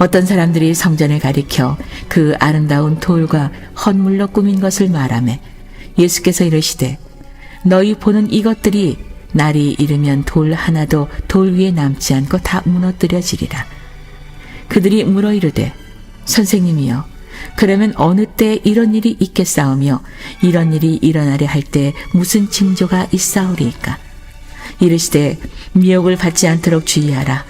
어떤 사람들이 성전을 가리켜 그 아름다운 돌과 헌물로 꾸민 것을 말하매 예수께서 이르시되 너희 보는 이것들이 날이 이르면 돌 하나도 돌 위에 남지 않고 다 무너뜨려지리라. 그들이 물어 이르되 선생님이여 그러면 어느 때 이런 일이 있겠사오며 이런 일이 일어나려 할 때 무슨 징조가 있사오리이까 이르시되 미혹을 받지 않도록 주의하라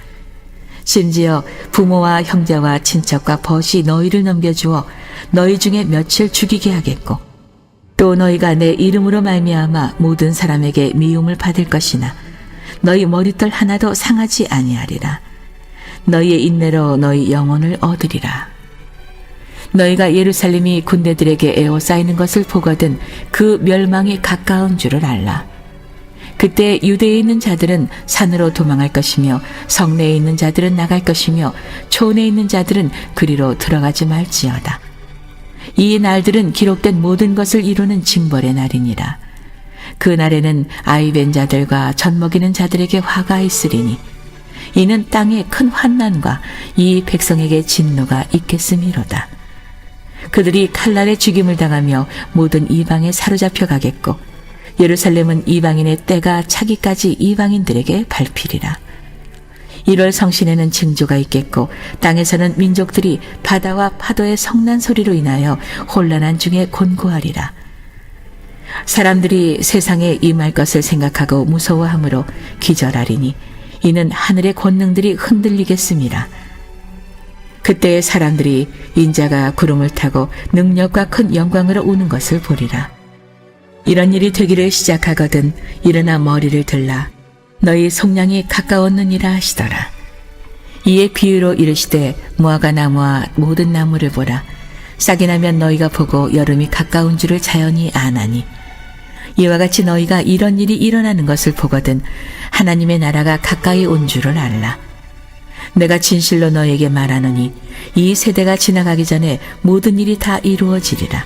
심지어 부모와 형제와 친척과 벗이 너희를 넘겨주어 너희 중에 며칠 죽이게 하겠고 또 너희가 내 이름으로 말미암아 모든 사람에게 미움을 받을 것이나 너희 머리털 하나도 상하지 아니하리라. 너희의 인내로 너희 영혼을 얻으리라. 너희가 예루살렘이 군대들에게 에워싸이는 것을 보거든 그 멸망이 가까운 줄을 알라. 그때 유대에 있는 자들은 산으로 도망할 것이며 성내에 있는 자들은 나갈 것이며 촌에 있는 자들은 그리로 들어가지 말지어다. 이 날들은 기록된 모든 것을 이루는 징벌의 날이니라. 그 날에는 아이벤 자들과 젖 먹이는 자들에게 화가 있으리니 이는 땅에 큰 환난과 이 백성에게 진노가 있겠음이로다. 그들이 칼날에 죽임을 당하며 모든 이방에 사로잡혀 가겠고 예루살렘은 이방인의 때가 차기까지 이방인들에게 밟히리라. 1월 성신에는 징조가 있겠고 땅에서는 민족들이 바다와 파도의 성난 소리로 인하여 혼란한 중에 곤고하리라. 사람들이 세상에 임할 것을 생각하고 무서워하므로 기절하리니 이는 하늘의 권능들이 흔들리겠습니다. 그때의 사람들이 인자가 구름을 타고 능력과 큰 영광으로 오는 것을 보리라. 이런 일이 되기를 시작하거든 일어나 머리를 들라 너희 속량이 가까웠느니라 하시더라. 이에 비유로 이르시되 무화과 나무와 모든 나무를 보라. 싹이 나면 너희가 보고 여름이 가까운 줄을 자연히 아나니 이와 같이 너희가 이런 일이 일어나는 것을 보거든 하나님의 나라가 가까이 온 줄을 알라. 내가 진실로 너에게 말하노니 이 세대가 지나가기 전에 모든 일이 다 이루어지리라.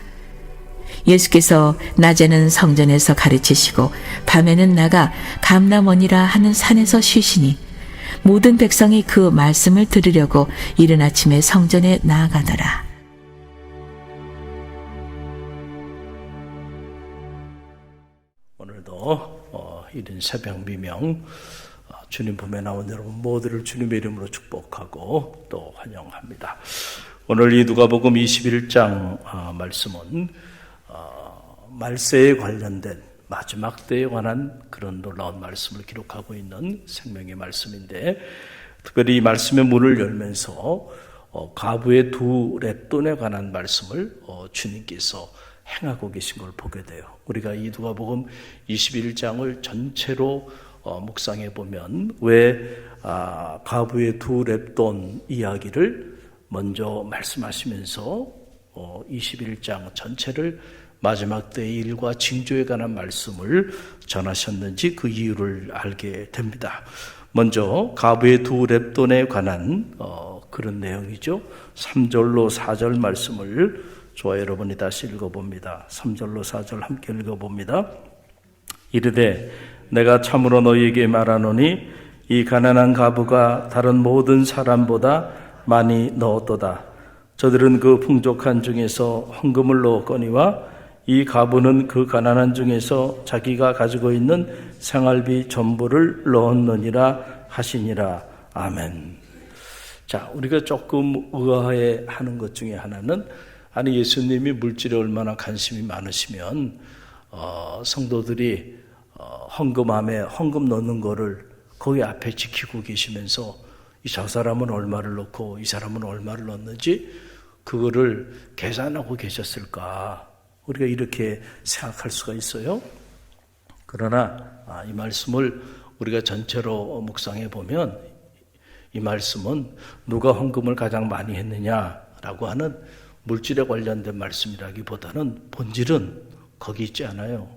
예수께서 낮에는 성전에서 가르치시고 밤에는 나가 감남원이라 하는 산에서 쉬시니 모든 백성이 그 말씀을 들으려고 이른 아침에 성전에 나아가더라. 오늘도 어, 이른 새벽 미명 어, 주님 품에 나온 여러분 모두를 주님의 이름으로 축복하고 또 환영합니다. 오늘 이 누가복음 21장 어, 말씀은 어, 말세에 관련된 마지막 때에 관한 그런 놀라운 말씀을 기록하고 있는 생명의 말씀인데 특별히 이 말씀의 문을 열면서 어, 가부의 두 랩돈에 관한 말씀을 어, 주님께서 행하고 계신 걸 보게 돼요. 우리가 이 누가복음 21장을 전체로 어, 묵상해 보면 왜 아, 가부의 두 랩돈 이야기를 먼저 말씀하시면서 어, 21장 전체를 마지막 때의 일과 징조에 관한 말씀을 전하셨는지 그 이유를 알게 됩니다. 먼저 가부의 두 랩돈에 관한 어, 그런 내용이죠. 3절로 4절 말씀을 저와 여러분이 다시 읽어봅니다. 3절로 4절 함께 읽어봅니다. 이르되 내가 참으로 너희에게 말하노니 이 가난한 가부가 다른 모든 사람보다 많이 넣었도다. 저들은 그 풍족한 중에서 헌금을 넣었거니와 이 가부는 그 가난한 중에서 자기가 가지고 있는 생활비 전부를 넣었느니라 하시니라. 아멘. 자, 우리가 조금 의아해 하는 것 중에 하나는 아니 예수님이 물질에 얼마나 관심이 많으시면 어, 성도들이 어, 헌금함에 헌금 넣는 거를 거기 앞에 지키고 계시면서 이 저 사람은 얼마를 넣고 이 사람은 얼마를 넣는지 그거를 계산하고 계셨을까 우리가 이렇게 생각할 수가 있어요. 그러나 아, 이 말씀을 우리가 전체로 묵상해 보면 이 말씀은 누가 헌금을 가장 많이 했느냐라고 하는 물질에 관련된 말씀이라기보다는 본질은 거기 있지 않아요.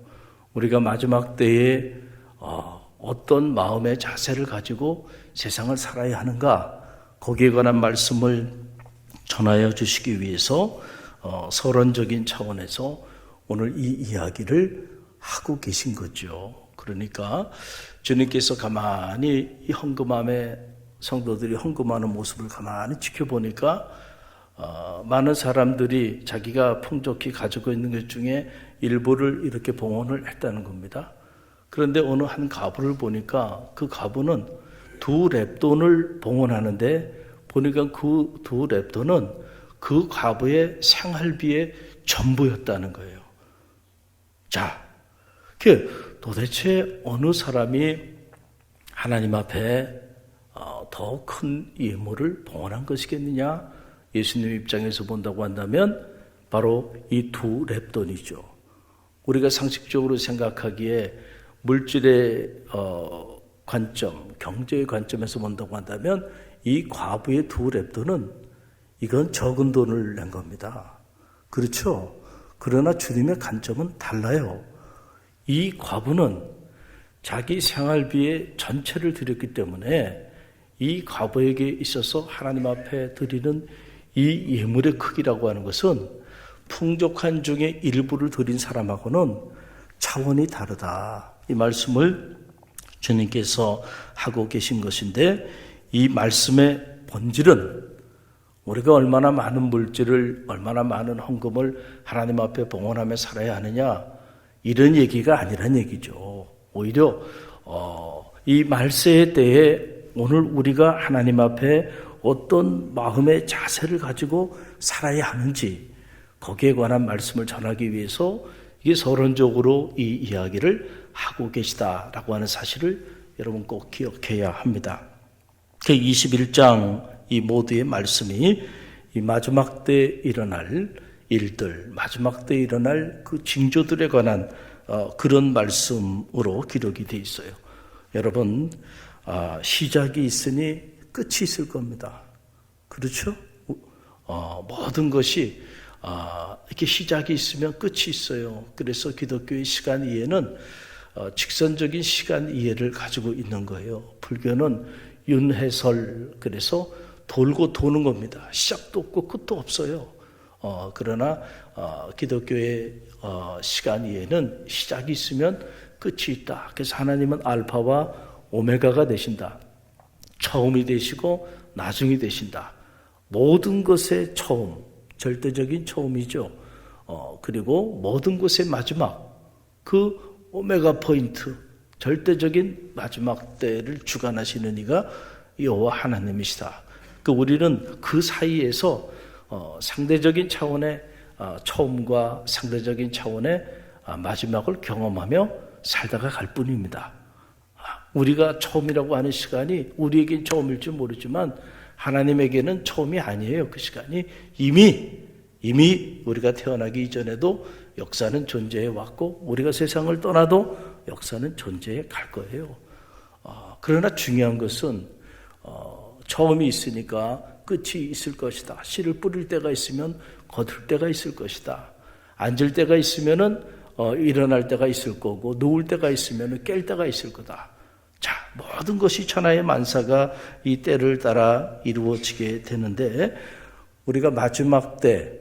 우리가 마지막 때에 어, 어떤 마음의 자세를 가지고 세상을 살아야 하는가 거기에 관한 말씀을 전하여 주시기 위해서 어, 서론적인 차원에서 오늘 이 이야기를 하고 계신 거죠. 그러니까 주님께서 가만히 이 헌금함에 성도들이 헌금하는 모습을 가만히 지켜보니까 어, 많은 사람들이 자기가 풍족히 가지고 있는 것 중에 일부를 이렇게 봉헌을 했다는 겁니다. 그런데 어느 한 가부를 보니까 그 가부는 두 랩돈을 봉헌하는데 보니까 그 두 랩돈은 그 가부의 생활비의 전부였다는 거예요. 자, 그 도대체 어느 사람이 하나님 앞에 어, 더큰 예물을 봉헌한 것이겠느냐? 예수님 입장에서 본다고 한다면 바로 이 두 랩돈이죠. 우리가 상식적으로 생각하기에 물질의 어, 관점, 경제의 관점에서 본다고 한다면 이 과부의 두 랩돈은 이건 적은 돈을 낸 겁니다. 그렇죠? 그러나 주님의 관점은 달라요. 이 과부는 자기 생활비의 전체를 드렸기 때문에 이 과부에게 있어서 하나님 앞에 드리는 이 예물의 크기라고 하는 것은 풍족한 중에 일부를 드린 사람하고는 차원이 다르다. 이 말씀을 주님께서 하고 계신 것인데 이 말씀의 본질은 우리가 얼마나 많은 물질을 얼마나 많은 헌금을 하나님 앞에 봉헌하며 살아야 하느냐 이런 얘기가 아니란 얘기죠. 오히려 어, 이 말세의 때에 오늘 우리가 하나님 앞에 어떤 마음의 자세를 가지고 살아야 하는지 거기에 관한 말씀을 전하기 위해서 이게 서론적으로 이 이야기를 하고 계시다라고 하는 사실을 여러분 꼭 기억해야 합니다. 그 21장 이 모두의 말씀이 이 마지막 때 일어날 일들, 마지막 때 일어날 그 징조들에 관한 어, 그런 말씀으로 기록이 되어 있어요. 여러분 아, 시작이 있으니 끝이 있을 겁니다. 그렇죠? 어, 모든 것이 아, 이렇게 시작이 있으면 끝이 있어요. 그래서 기독교의 시간 이해는 어, 직선적인 시간 이해를 가지고 있는 거예요. 불교는 윤회설 그래서 돌고 도는 겁니다. 시작도 없고 끝도 없어요. 어, 그러나 어, 기독교의 어, 시간 이해는 시작이 있으면 끝이 있다. 그래서 하나님은 알파와 오메가가 되신다. 처음이 되시고 나중이 되신다. 모든 것의 처음, 절대적인 처음이죠. 어, 그리고 모든 것의 마지막, 그 오메가 포인트, 절대적인 마지막 때를 주관하시는 이가 여호와 하나님이시다. 그 우리는 그 사이에서 어, 상대적인 차원의 어, 처음과 상대적인 차원의 아, 마지막을 경험하며 살다가 갈 뿐입니다. 우리가 처음이라고 하는 시간이 우리에겐 처음일지 모르지만 하나님에게는 처음이 아니에요. 그 시간이 이미 이미 우리가 태어나기 이전에도 역사는 존재해 왔고 우리가 세상을 떠나도 역사는 존재해 갈 거예요. 어, 그러나 중요한 것은 어, 처음이 있으니까 끝이 있을 것이다. 씨를 뿌릴 때가 있으면 거둘 때가 있을 것이다. 앉을 때가 있으면은 어, 일어날 때가 있을 거고 누울 때가 있으면은 깰 때가 있을 거다. 자, 모든 것이 천하의 만사가 이 때를 따라 이루어지게 되는데 우리가 마지막 때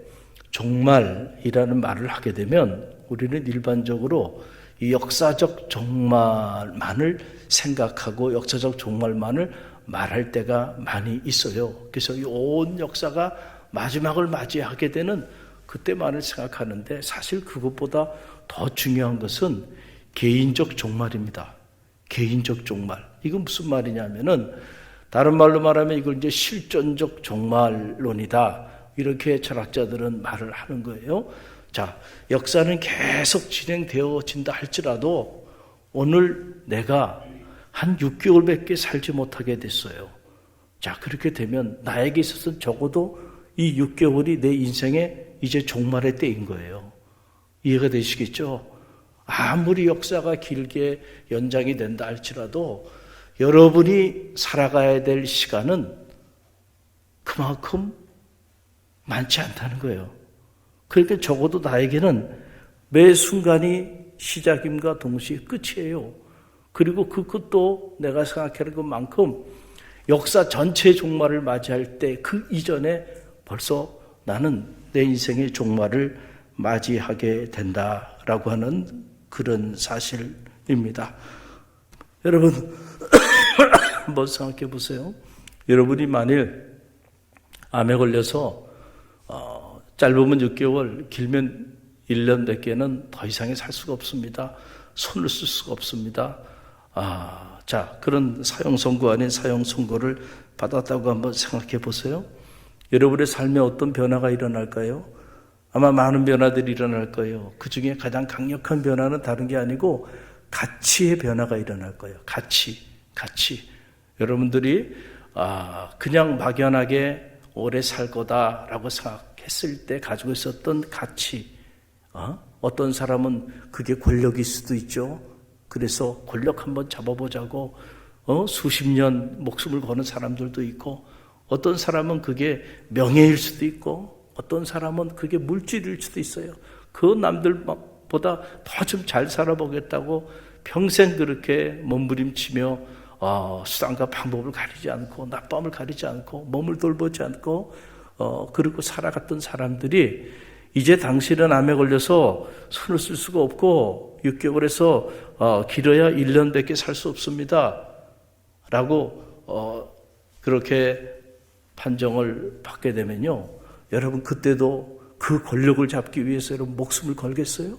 종말이라는 말을 하게 되면 우리는 일반적으로 이 역사적 종말만을 생각하고 역사적 종말만을 말할 때가 많이 있어요. 그래서 이 온 역사가 마지막을 맞이하게 되는 그때만을 생각하는데 사실 그것보다 더 중요한 것은 개인적 종말입니다. 개인적 종말. 이건 무슨 말이냐면은 다른 말로 말하면 이걸 이제 실존적 종말론이다. 이렇게 철학자들은 말을 하는 거예요. 자, 역사는 계속 진행되어진다 할지라도 오늘 내가 한 6개월밖에 살지 못하게 됐어요. 자, 그렇게 되면 나에게 있어서는 적어도 이 6개월이 내 인생의 이제 종말의 때인 거예요. 이해가 되시겠죠? 아무리 역사가 길게 연장이 된다 할지라도 여러분이 살아가야 될 시간은 그만큼 많지 않다는 거예요. 그러니까 적어도 나에게는 매 순간이 시작임과 동시에 끝이에요. 그리고 그 끝도 내가 생각하는 것만큼 역사 전체의 종말을 맞이할 때 그 이전에 벌써 나는 내 인생의 종말을 맞이하게 된다라고 하는 그런 사실입니다. 여러분, 한번 생각해 보세요. 여러분이 만일 암에 걸려서 어, 짧으면 6개월, 길면 1년 밖에는 더 이상이 살 수가 없습니다. 손을 쓸 수가 없습니다. 아, 자, 그런 사형 선고 아닌 사형 선고를 받았다고 한번 생각해 보세요. 여러분의 삶에 어떤 변화가 일어날까요? 아마 많은 변화들이 일어날 거예요. 그 중에 가장 강력한 변화는 다른 게 아니고 가치의 변화가 일어날 거예요. 가치, 가치. 여러분들이 아, 그냥 막연하게 오래 살 거다라고 생각했을 때 가지고 있었던 가치. 어? 어떤 사람은 그게 권력일 수도 있죠. 그래서 권력 한번 잡아보자고 어? 수십 년 목숨을 거는 사람들도 있고 어떤 사람은 그게 명예일 수도 있고 어떤 사람은 그게 물질일 수도 있어요. 그 남들보다 더 좀 잘 살아보겠다고 평생 그렇게 몸부림치며 어, 수단과 방법을 가리지 않고 낮밤을 가리지 않고 몸을 돌보지 않고 어, 그리고 살아갔던 사람들이 이제 당신은 암에 걸려서 손을 쓸 수가 없고 6개월에서 어, 길어야 1년밖에 살 수 없습니다. 라고 어, 그렇게 판정을 받게 되면요. 여러분 그때도 그 권력을 잡기 위해서 여러분 목숨을 걸겠어요?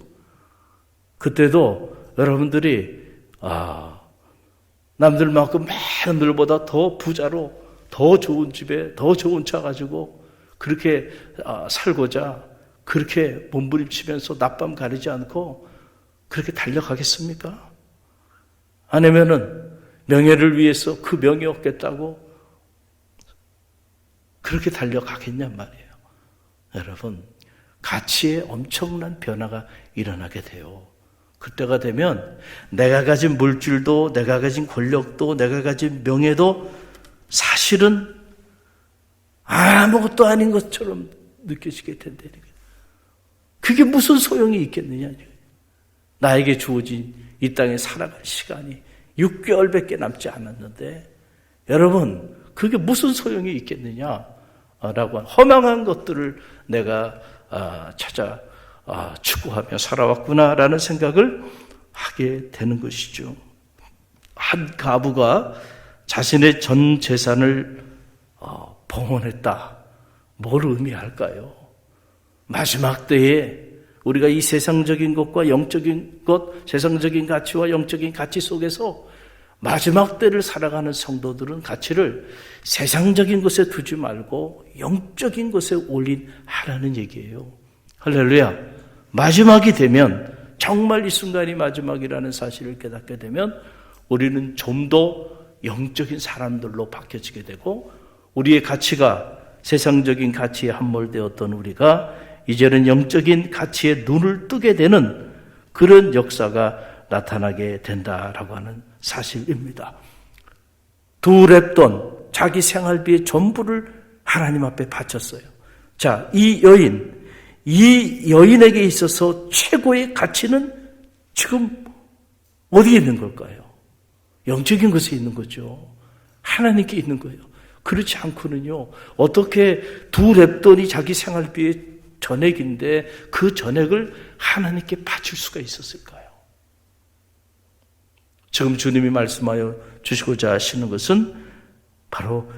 그때도 여러분들이 아 남들만큼 많은들보다 더 부자로 더 좋은 집에 더 좋은 차 가지고 그렇게 아, 살고자 그렇게 몸부림치면서 낮밤 가리지 않고 그렇게 달려가겠습니까? 아니면은 명예를 위해서 그 명예 얻겠다고 그렇게 달려가겠냔 말이에요. 여러분, 가치에 엄청난 변화가 일어나게 돼요. 그때가 되면 내가 가진 물질도, 내가 가진 권력도, 내가 가진 명예도 사실은 아무것도 아닌 것처럼 느껴지게 거예요. 그게 무슨 소용이 있겠느냐. 나에게 주어진 이 땅에 살아갈 시간이 6개월밖에 남지 않았는데 여러분 그게 무슨 소용이 있겠느냐라고 허망한 것들을 내가 아, 찾아 아, 추구하며 살아왔구나라는 생각을 하게 되는 것이죠. 한 가부가 자신의 전 재산을 어, 봉헌했다. 뭘 의미할까요? 마지막 때에 우리가 이 세상적인 것과 영적인 것, 세상적인 가치와 영적인 가치 속에서 마지막 때를 살아가는 성도들은 가치를 세상적인 것에 두지 말고 영적인 것에 올인하라는 얘기예요. 할렐루야. 마지막이 되면 정말 이 순간이 마지막이라는 사실을 깨닫게 되면 우리는 좀 더 영적인 사람들로 바뀌어지게 되고 우리의 가치가 세상적인 가치에 함몰되었던 우리가 이제는 영적인 가치에 눈을 뜨게 되는 그런 역사가 나타나게 된다라고 하는 사실입니다. 두 랩돈 자기 생활비의 전부를 하나님 앞에 바쳤어요. 자, 이 여인, 이 여인에게 있어서 최고의 가치는 지금 어디에 있는 걸까요? 영적인 것에 있는 거죠. 하나님께 있는 거예요. 그렇지 않고는요, 어떻게 두 랩돈이 자기 생활비의 전액인데 그 전액을 하나님께 바칠 수가 있었을까요? 지금 주님이 말씀하여 주시고자 하시는 것은 바로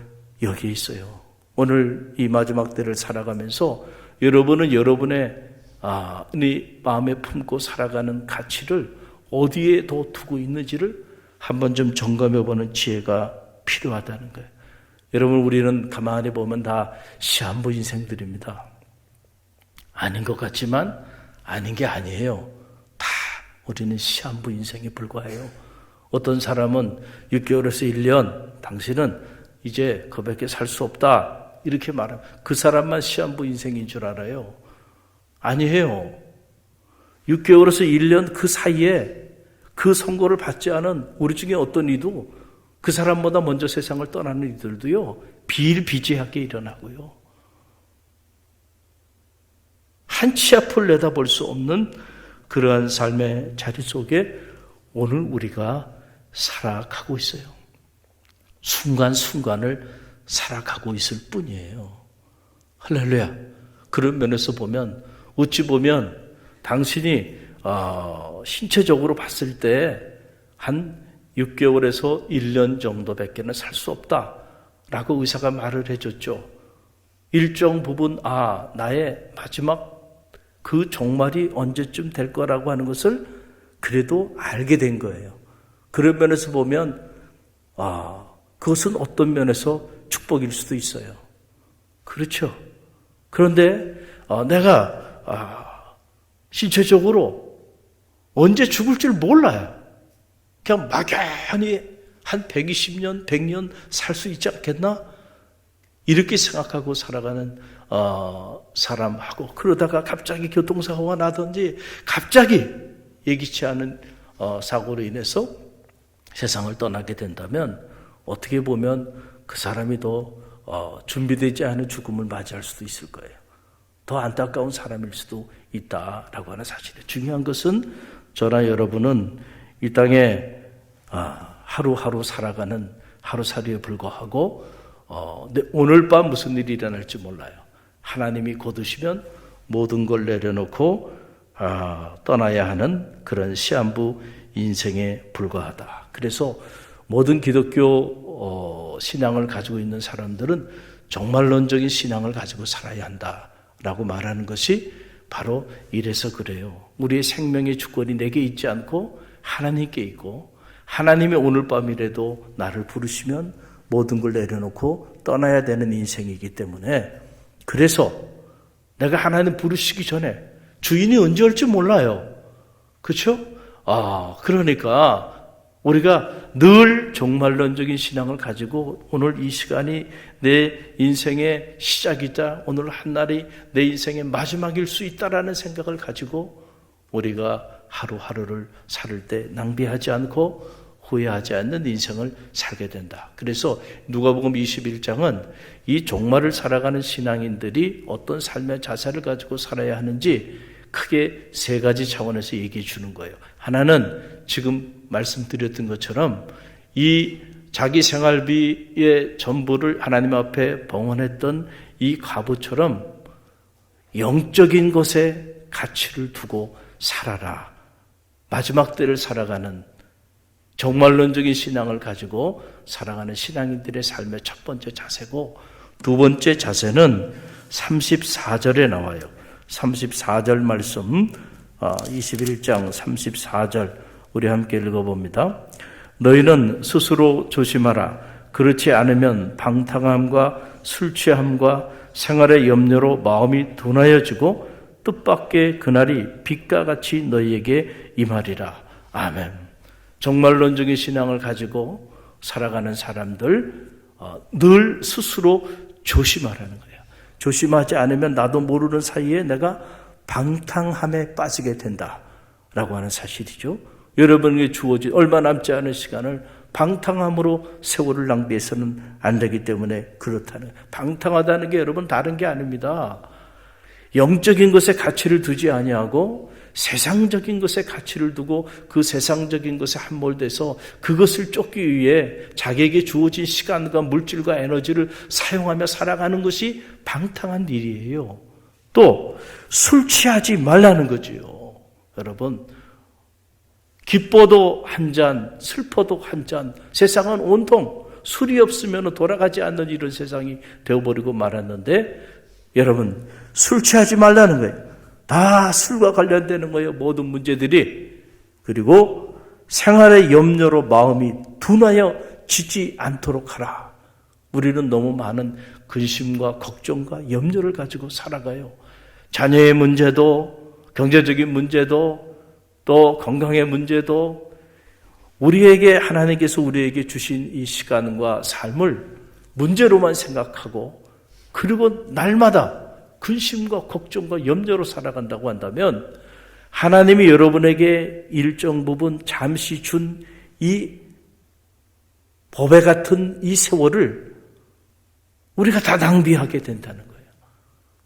여기에 있어요. 오늘 이 마지막 때를 살아가면서 여러분은 여러분의 아, 네 마음에 품고 살아가는 가치를 어디에 더 두고 있는지를 한번 좀 점검해 보는 지혜가 필요하다는 거예요. 여러분 우리는 가만히 보면 다 시한부 인생들입니다. 아닌 것 같지만 아닌 게 아니에요. 다 우리는 시한부 인생에 불과해요. 어떤 사람은 6개월에서 1년 당신은 이제 그밖에 살 수 없다. 이렇게 말하면 그 사람만 시한부 인생인 줄 알아요. 아니에요. 6개월에서 1년 그 사이에 그 선고를 받지 않은 우리 중에 어떤 이도 그 사람보다 먼저 세상을 떠나는 이들도요, 비일비재하게 일어나고요. 한치 앞을 내다볼 수 없는 그러한 삶의 자리 속에 오늘 우리가 살아가고 있어요. 순간순간을 살아가고 있을 뿐이에요. 할렐루야. 그런 면에서 보면, 어찌 보면 당신이 어, 신체적으로 봤을 때 한 6개월에서 1년 정도밖에는 살 수 없다. 라고 의사가 말을 해줬죠. 일정 부분, 아, 나의 마지막 그 종말이 언제쯤 될 거라고 하는 것을 그래도 알게 된 거예요. 그런 면에서 보면, 아, 그것은 어떤 면에서 축복일 수도 있어요. 그렇죠. 그런데, 어, 내가, 아, 신체적으로 언제 죽을 줄 몰라요. 그냥 막연히 한 120년, 100년 살 수 있지 않겠나? 이렇게 생각하고 살아가는 어, 사람하고 그러다가 갑자기 교통사고가 나든지 갑자기 예기치 않은 어, 사고로 인해서 세상을 떠나게 된다면 어떻게 보면 그 사람이 더 어, 준비되지 않은 죽음을 맞이할 수도 있을 거예요. 더 안타까운 사람일 수도 있다라고 하는 사실이에요. 중요한 것은 저나 여러분은 이 땅에 아, 하루하루 살아가는 하루살이에 불과하고 어, 오늘 밤 무슨 일이 일어날지 몰라요. 하나님이 곧으시면 모든 걸 내려놓고 아, 떠나야 하는 그런 시한부 인생에 불과하다. 그래서 모든 기독교 어, 신앙을 가지고 있는 사람들은 정말론적인 신앙을 가지고 살아야 한다라고 말하는 것이 바로 이래서 그래요. 우리의 생명의 주권이 내게 있지 않고 하나님께 있고 하나님이 오늘 밤이라도 나를 부르시면 모든 걸 내려놓고 떠나야 되는 인생이기 때문에 그래서 내가 하나님 부르시기 전에 주인이 언제 올지 몰라요. 그렇죠? 아, 그러니까 우리가 늘 종말론적인 신앙을 가지고 오늘 이 시간이 내 인생의 시작이자 오늘 한 날이 내 인생의 마지막일 수 있다라는 생각을 가지고 우리가 하루하루를 살 때 낭비하지 않고 후회하지 않는 인생을 살게 된다. 그래서 누가복음 21장은 이 종말을 살아가는 신앙인들이 어떤 삶의 자세를 가지고 살아야 하는지 크게 세 가지 차원에서 얘기해 주는 거예요. 하나는 지금 말씀드렸던 것처럼 이 자기 생활비의 전부를 하나님 앞에 봉헌했던 이 과부처럼 영적인 것에 가치를 두고 살아라. 마지막 때를 살아가는 정말론적인 신앙을 가지고 살아가는 신앙인들의 삶의 첫 번째 자세고 두 번째 자세는 34절에 나와요. 34절 말씀 21장 어, 34절 우리 함께 읽어봅니다. 너희는 스스로 조심하라. 그렇지 않으면 방탕함과 술 취함과 생활의 염려로 마음이 둔하여지고 뜻밖의 그날이 빛과 같이 너희에게 임하리라. 아멘. 정말론적인 신앙을 가지고 살아가는 사람들 어, 늘 스스로 조심하라는 거예요. 조심하지 않으면 나도 모르는 사이에 내가 방탕함에 빠지게 된다. 라고 하는 사실이죠. 여러분에게 주어진 얼마 남지 않은 시간을 방탕함으로 세월을 낭비해서는 안 되기 때문에 그렇다는 방탕하다는 게 여러분 다른 게 아닙니다. 영적인 것에 가치를 두지 아니하고 세상적인 것에 가치를 두고 그 세상적인 것에 함몰돼서 그것을 쫓기 위해 자기에게 주어진 시간과 물질과 에너지를 사용하며 살아가는 것이 방탕한 일이에요. 또 술 취하지 말라는 거지요. 여러분 기뻐도 한 잔, 슬퍼도 한 잔. 세상은 온통 술이 없으면 돌아가지 않는 이런 세상이 되어버리고 말았는데 여러분 술 취하지 말라는 거예요. 다 술과 관련되는 거예요. 모든 문제들이. 그리고 생활의 염려로 마음이 둔하여 지지 않도록 하라. 우리는 너무 많은 근심과 걱정과 염려를 가지고 살아가요. 자녀의 문제도, 경제적인 문제도, 또 건강의 문제도, 우리에게 하나님께서 우리에게 주신 이 시간과 삶을 문제로만 생각하고, 그리고 날마다 근심과 걱정과 염려로 살아간다고 한다면 하나님이 여러분에게 일정 부분 잠시 준 이 법에 같은 이 세월을 우리가 다 낭비하게 된다는 거예요.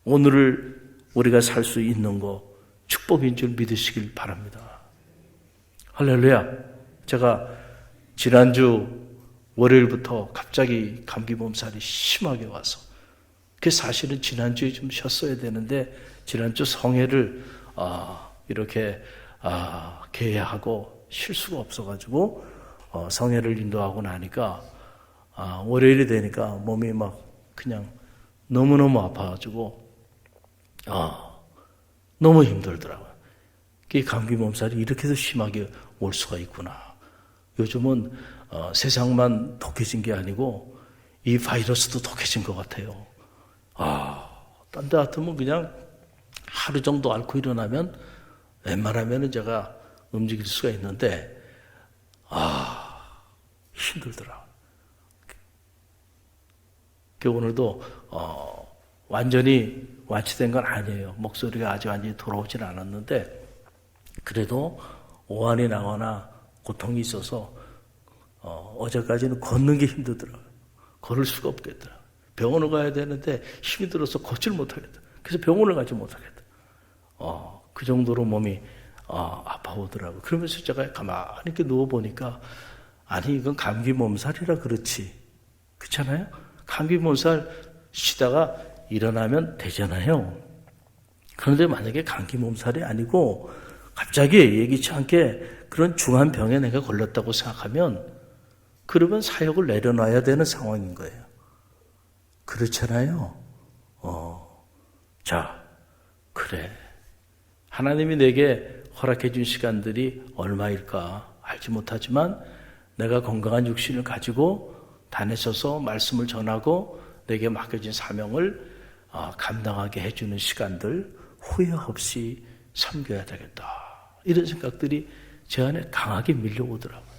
오늘을 우리가 살 수 있는 거 축복인 줄 믿으시길 바랍니다. 할렐루야. 제가 지난주 월요일부터 갑자기 감기 몸살이 심하게 와서 그 사실은 지난주에 좀 쉬었어야 되는데 지난주 성회를 아, 이렇게 아, 개회하고 쉴 수가 없어가지고 어, 성회를 인도하고 나니까 아, 월요일이 되니까 몸이 막 그냥 너무너무 아파가지고 아, 너무 힘들더라고요. 이 감기 몸살이 이렇게도 심하게 올 수가 있구나. 요즘은 어, 세상만 독해진 게 아니고 이 바이러스도 독해진 것 같아요. 아, 딴 데 같으면 그냥 하루 정도 앓고 일어나면 웬만하면 제가 움직일 수가 있는데, 아, 힘들더라. 그 오늘도, 어, 완전히 완치된 건 아니에요. 목소리가 아직 완전히 돌아오진 않았는데, 그래도 오한이 나거나 고통이 있어서, 어, 어제까지는 걷는 게 힘들더라고요. 걸을 수가 없겠더라고요. 병원을 가야 되는데 힘이 들어서 걷질 못하겠다. 그래서 병원을 가지 못하겠다. 어, 그 정도로 몸이 어, 아파오더라고요. 그러면서 제가 가만히 이렇게 누워보니까 아니 이건 감기 몸살이라 그렇지. 그렇잖아요? 감기 몸살 쉬다가 일어나면 되잖아요. 그런데 만약에 감기 몸살이 아니고 갑자기 예기치 않게 그런 중한 병에 내가 걸렸다고 생각하면 그러면 사역을 내려놔야 되는 상황인 거예요. 그렇잖아요. 어, 자, 그래. 하나님이 내게 허락해 준 시간들이 얼마일까 알지 못하지만 내가 건강한 육신을 가지고 다니셔서 말씀을 전하고 내게 맡겨진 사명을 어, 감당하게 해주는 시간들 후회 없이 섬겨야 되겠다. 이런 생각들이 제 안에 강하게 밀려오더라고요.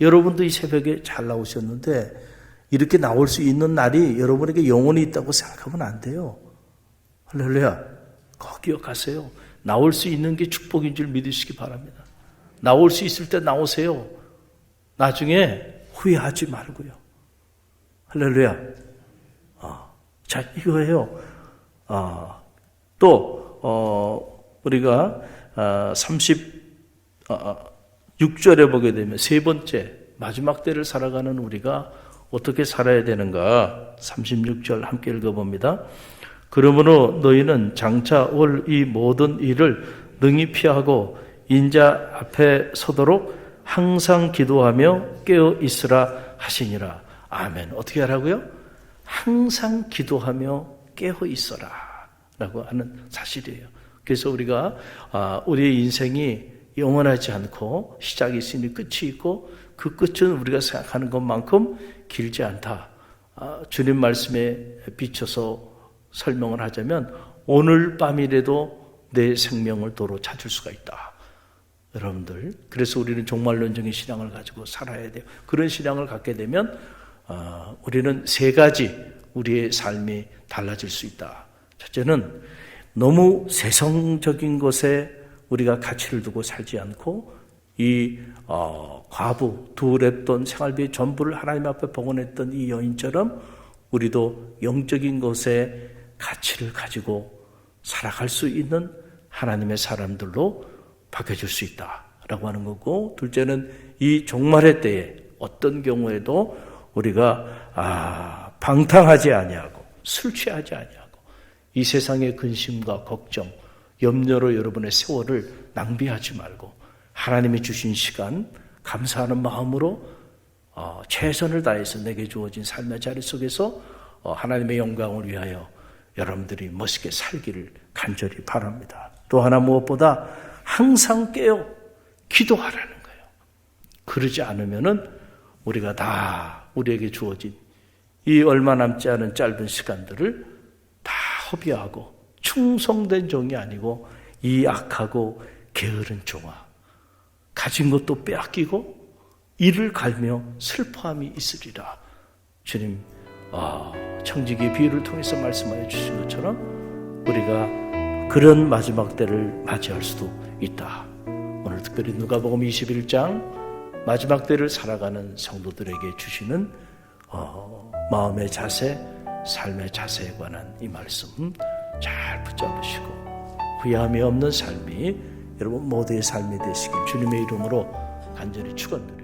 여러분도 이 새벽에 잘 나오셨는데 이렇게 나올 수 있는 날이 여러분에게 영원히 있다고 생각하면 안 돼요. 할렐루야. 꼭 기억하세요. 나올 수 있는 게 축복인 줄 믿으시기 바랍니다. 나올 수 있을 때 나오세요. 나중에 후회하지 말고요. 할렐루야. 어, 자, 이거예요. 어, 또, 어, 우리가, 어, 36절에 보게 되면 세 번째, 마지막 때를 살아가는 우리가 어떻게 살아야 되는가? 36절 함께 읽어봅니다. 그러므로 너희는 장차 올 이 모든 일을 능히 피하고 인자 앞에 서도록 항상 기도하며 깨어 있으라 하시니라. 아멘. 어떻게 하라고요? 항상 기도하며 깨어 있어라. 라고 하는 사실이에요. 그래서 우리가 아, 우리의 인생이 영원하지 않고 시작이 있으니 끝이 있고 그 끝은 우리가 생각하는 것만큼 길지 않다. 아, 주님 말씀에 비춰서 설명을 하자면 오늘 밤이라도 내 생명을 도로 찾을 수가 있다. 여러분들 그래서 우리는 종말론적인 신앙을 가지고 살아야 돼요. 그런 신앙을 갖게 되면 어, 우리는 세 가지 우리의 삶이 달라질 수 있다. 첫째는 너무 세상적인 것에 우리가 가치를 두고 살지 않고 이 어, 과부 두 랩돈 생활비 전부를 하나님 앞에 봉헌했던 이 여인처럼 우리도 영적인 것에 가치를 가지고 살아갈 수 있는 하나님의 사람들로 바뀌어질 수 있다라고 하는 거고 둘째는 이 종말의 때에 어떤 경우에도 우리가 아, 방탕하지 아니하고 술 취하지 아니하고 이 세상의 근심과 걱정, 염려로 여러분의 세월을 낭비하지 말고 하나님이 주신 시간 감사하는 마음으로 어, 최선을 다해서 내게 주어진 삶의 자리 속에서 어, 하나님의 영광을 위하여 여러분들이 멋있게 살기를 간절히 바랍니다. 또 하나 무엇보다 항상 깨어 기도하라는 거예요. 그러지 않으면은 우리가 다 우리에게 주어진 이 얼마 남지 않은 짧은 시간들을 다 허비하고 충성된 종이 아니고 이 악하고 게으른 종아 가진 것도 빼앗기고 이를 갈며 슬퍼함이 있으리라. 주님 아, 청지기 비유를 통해서 말씀하여 주신 것처럼 우리가 그런 마지막 때를 맞이할 수도 있다. 오늘 특별히 누가복음 21장 마지막 때를 살아가는 성도들에게 주시는 어, 마음의 자세, 삶의 자세에 관한 이 말씀 잘 붙잡으시고 후회함이 없는 삶이 여러분 모두의 삶이 되시길 주님의 이름으로 간절히 축원드립니다.